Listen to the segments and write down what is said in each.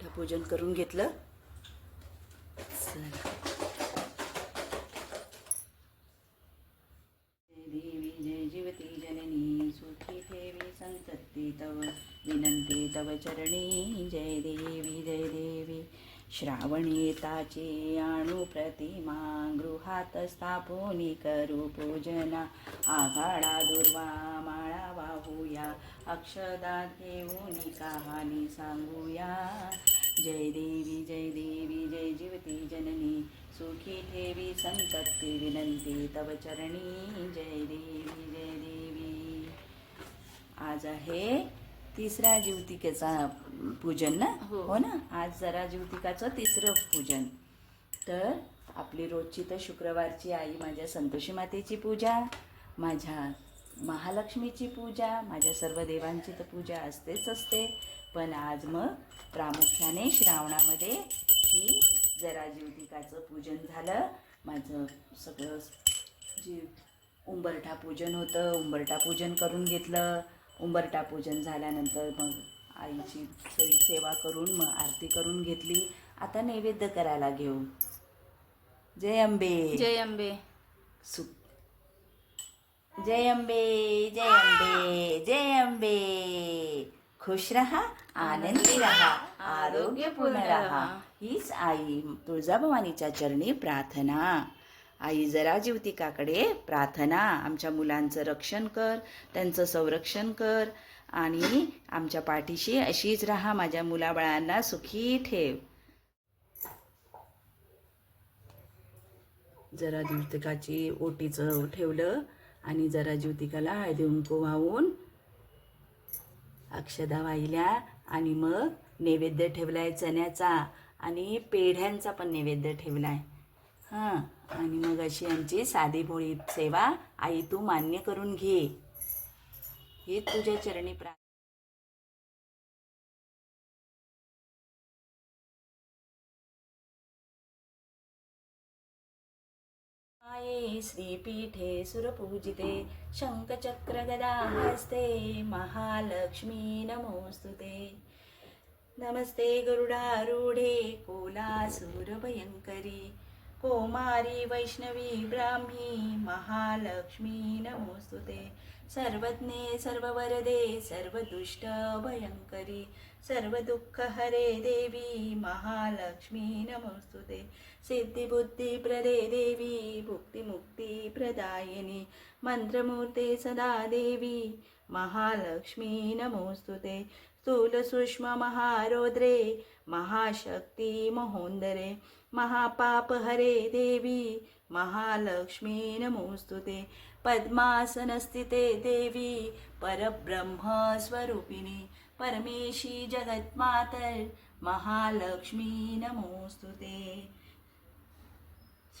उंबरठा पूजन करून घेतलं. देवी जय जीवती जननी सुखी ठेवी संतती तव विनंती तव चरणी. जय देवी जय देवी श्रावणी ताची आणू प्रतिमा गृहात स्थापुनी करू पूजना आघाडा दुर्वा माळा वाहूया अक्षदा घेऊन कहाणी सांगूया. जय देवी जय देवी जय जीवती जननी. सुखी ठेवी संतती विनंती. तव चरणी. जय देवी जय देवी. आज आहे तिसरा ज्योतिकेचा पूजन ना? हो. हो ना? आज जरा ज्योतिकाचं तिसरं पूजन. तर आपली रोजची तर शुक्रवारची आई माझ्या संतोषी मातेची पूजा माझ्या महालक्ष्मीची पूजा माझ्या सर्व देवांची तर पूजा असतेच असते. पण आज मग प्रामुख्याने श्रावणामध्ये ही जरा ज्योतिकाचं पूजन झालं. माझं सगळं जी उंबरठा पूजन होतं उंबरठा पूजन करून घेतलं. उंबरठा पूजन झाल्यानंतर मग आईची सगळी सेवा करून मग आरती करून घेतली. आता नैवेद्य करायला घेऊ. जय अंबे. जय अंबे. सु जय अंबे जय अंबे जय अंबे खुश रहा आनंदी रहा आरोग्यपूर्ण रहा। हीच आई तुळजाभवानीच्या चरणी प्रार्थना. आई जरा जीवतिकाकडे प्रार्थना. आमच्या मुलांचं रक्षण कर त्यांचं संरक्षण कर आणि आमच्या पाठीशी अशीच राहा माझ्या मुलाबाळांना सुखी ठेव. जरा जीवतिकाची ओटीचं ठेवलं. आणि जरा ज्योतिकाला हळदी कुंकू वाहून अक्षदा वाहिल्या आणि मग नैवेद्य ठेवलाय चण्याचा आणि पेढ्यांचा पण नैवेद्य ठेवलाय. हां आणि मग अशी आमची साधी भोळी सेवा आई तू मान्य करून घे. हे तुझ्या चरणी प्रा आये श्रीपीठे सुरपूजिते शङ्खचक्रगदा हस्ते महालक्ष्मी नमोस्तुते नमस्ते गरुडारूढे कोलासुरभयङ्करी। कोमारी वैष्णवी ब्राह्मी महालक्ष्मी नमोस्तुते. सर्वज्ञे सर्ववरदे सर्वदुष्ट भयङ्करी सर्वदुःखहरे देवी महालक्ष्मी नमोस्तुते. सिद्धिबुद्धिप्रदे देवी भुक्तिमुक्तिप्रदायिनी मन्त्रमूर्ते सदा देवी महालक्ष्मी नमोस्तुते. स्थूलसूक्ष्ममहारौद्रे महाशक्ति महोन्दरे महापापहरे देवी महालक्ष्मी नमोस्तुते पद्मासनस्थिते देवी परब्रह्मस्वरूपिणी परमेशी जगत्मातर महालक्ष्मी नमोस्तुते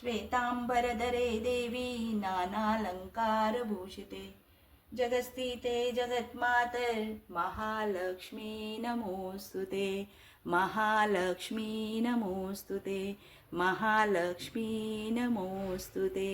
श्वेताम्बरधरे देवी नानालङ्कारभूषिते. जगस्थिते जगत्मातर महालक्ष्मी नमोस्तुते महालक्ष्मी नमोस्तुते महालक्ष्मी नमोस्तुते